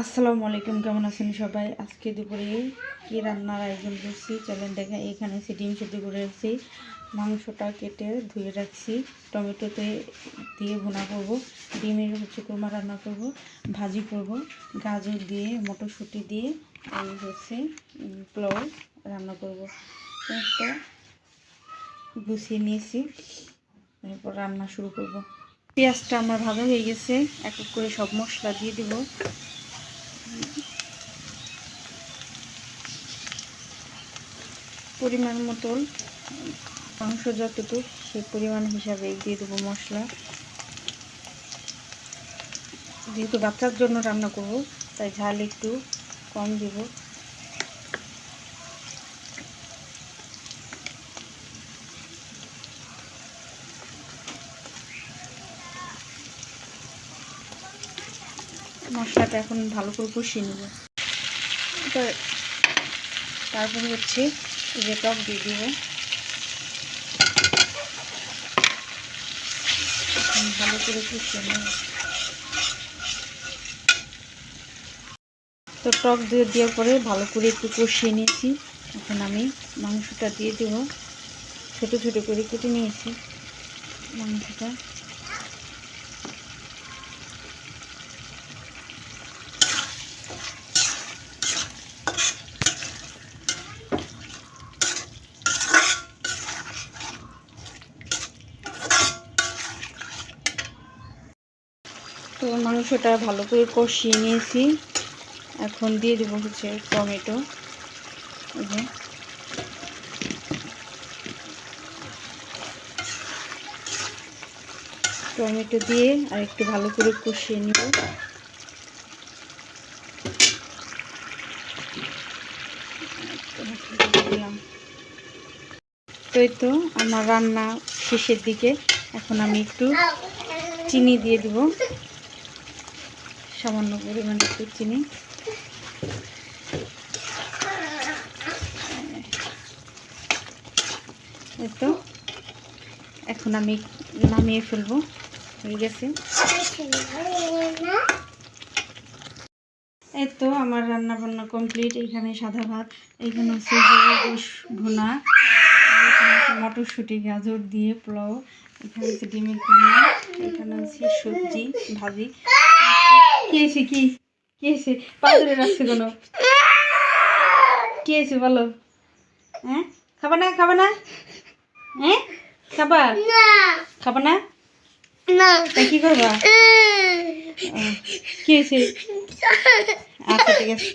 আসসালামু আলাইকুম, কেমন আছেন সবাই? আজকে দুপুরে কি রান্নার আয়োজন করছি? চলেন দেখেন এখানে সে ডিম সেদ্ধ করে রাখছি। মাংসটা কেটে ধুয়ে রাখছি। টমেটোতে দিয়ে ভুনা করব। ডিমের হচ্ছে কোরমা রান্না করব, ভাজি করব। গাজর দিয়ে, মটরশুঁটি দিয়ে আমি হচ্ছে পোলাও রান্না করব। একটা গুছিয়ে নিয়েছি। এরপর রান্না শুরু করব। পেঁয়াজটা আমার ভাজা হয়ে গেছে। এক এক করে সব মশলা দিয়ে দেবো। পরিমাণ মতন মাংস যতটুকু, সেই পরিমাণ হিসাবে দিয়ে দেবো মশলা। যেহেতু বাচ্চার জন্য রান্না করব, তাই ঝাল একটু কম দেব। মশলাটা এখন ভালো করে কষিয়ে নেব। তারপরে হচ্ছে যে টক দিয়ে দিব ভালো করে কষিয়ে নেব। তো টক দিয়ে দেওয়ার পরে ভালো করে একটু কষিয়ে নিয়েছি এখন আমি মাংসটা দিয়ে দেব। ছোট ছোট করে কেটে নিয়েছি। মাংসটা তো মাংসটা ভালো করে কষিয়ে নিয়েছি। এখন দিয়ে দেবো হচ্ছে টমেটো। টমেটো দিয়ে আর একটু ভালো করে কষিয়ে নিব। তো তো আমার রান্না শেষের দিকে। এখন আমি একটু চিনি দিয়ে দিব। সামান্য পরিমাণে একটু চিনি। তো, এখন আমি নামিয়ে ফেলব, হয়ে গেছে। এই তো, আমার রান্না বান্না কমপ্লিট এখানে সাদা ভাত, এখানে হচ্ছে ভুনা মটরশুঁটি, গাজর দিয়ে পোলাও, এখানে হচ্ছে ডিমের কুমড়া এখানে হচ্ছে সবজি, ভাজি। কি হয়েছে কি? কি হয়েছে? পাথরে রাখছে কোনো? কি হয়েছে বলো? হ্যাঁ? খাবা না খাবা না? হ্যাঁ? খাবা? খাবা না? তাই কি করবা? কি হয়েছে? আচ্ছা ঠিক আছে।